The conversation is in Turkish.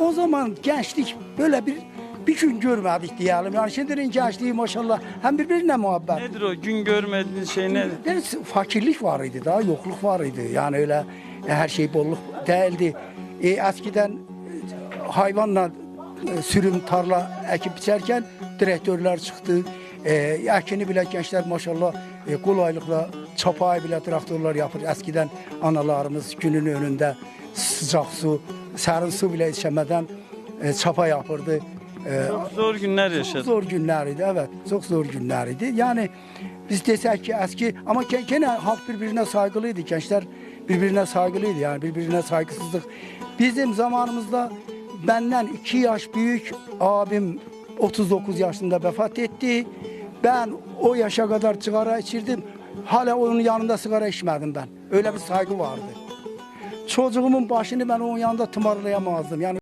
o zaman gençlik böyle bir bir gün görmedik diyelim. Yani şimdinin gençliği maşallah hem birbirine muhabbet. Nedir o gün görmediğiniz şey ne? Fakirlik var idi daha yokluk var idi. Yani öyle e, her şey bolluk değildi. E, eskiden e, hayvanla e, sürüm tarla ekip biçerken direktörler çıktı. E, ekini bile gençler maşallah e, kolaylıkla çapayı bile traktörler yapır. Eskiden analarımız günün önünde sıcak su, serin su bile içemeden e, çapa yapırdı. E, Çok zor günler çok yaşadık. zor günlerdi evet. Çok zor günlerdi. Yani biz desek ki eski ama ge- gene halk birbirine saygılıydı. Gençler birbirine saygılıydı yani birbirine saygısızlık. Bizim zamanımızda benden iki yaş büyük abim 39 yaşında vefat etti. Ben o yaşa kadar sigara içirdim. Hala onun yanında sigara içmedim ben. Öyle bir saygı vardı. Çocuğumun başını ben onun yanında tımarlayamazdım. Yani